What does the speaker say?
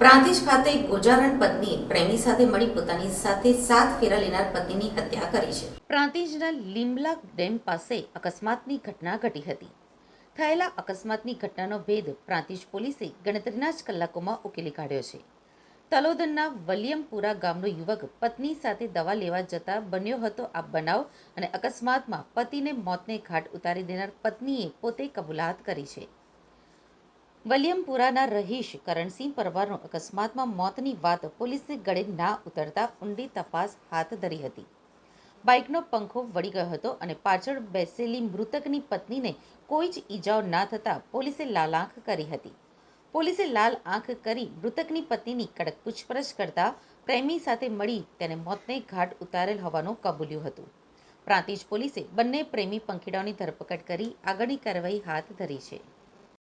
પ્રાંતિજ ખાતે ગોજારણ પત્ની પ્રેમી સાથે મળી પોતાની સાથે સાત ફેરા લેનાર પત્નીની હત્યા કરી છે. પ્રાંતિજના લીમલા ડેમ પાસે અકસ્માતની ઘટના ઘટી હતી. થયેલા અકસ્માતની ઘટનાનો ભેદ પ્રાંતિજ પોલીસે ગણતરીના જ કલાકોમાં ઉકેલી કાઢ્યો છે. તલોદનના વલિયમપુરા ગામનો યુવક પત્ની સાથે દવા લેવા જતા બન્યો હતો આ બનાવ અને અકસ્માતમાં પતિને મોતને ઘાટ ઉતારી દેનાર પત્નીએ પોતે કબૂલાત કરી છે. વલિયમપુરાના રહીશ કરણસિંહ પરમારનો અકસ્માતમાં મોતની વાત પોલીસને ગળે ના ઉતરતા ઊંડી તપાસ હાથ ધરી હતી. બાઇકનો પંખો વળી ગયો હતો અને પાછળ બેસેલી મૃતકની પત્નીને કોઈ જ ઈજાઓ ના થતાં પોલીસે લાલ આંખ કરી હતી. પોલીસે લાલ આંખ કરી મૃતકની પત્નીની કડક પૂછપરછ કરતા પ્રેમી સાથે મળી તેને મોતને ઘાટ ઉતારેલ હોવાનું કબૂલ્યું હતું. પ્રાંતિજ પોલીસે બંને પ્રેમી પંખીડાઓની ધરપકડ કરી આગળની કાર્યવાહી હાથ ધરી છે.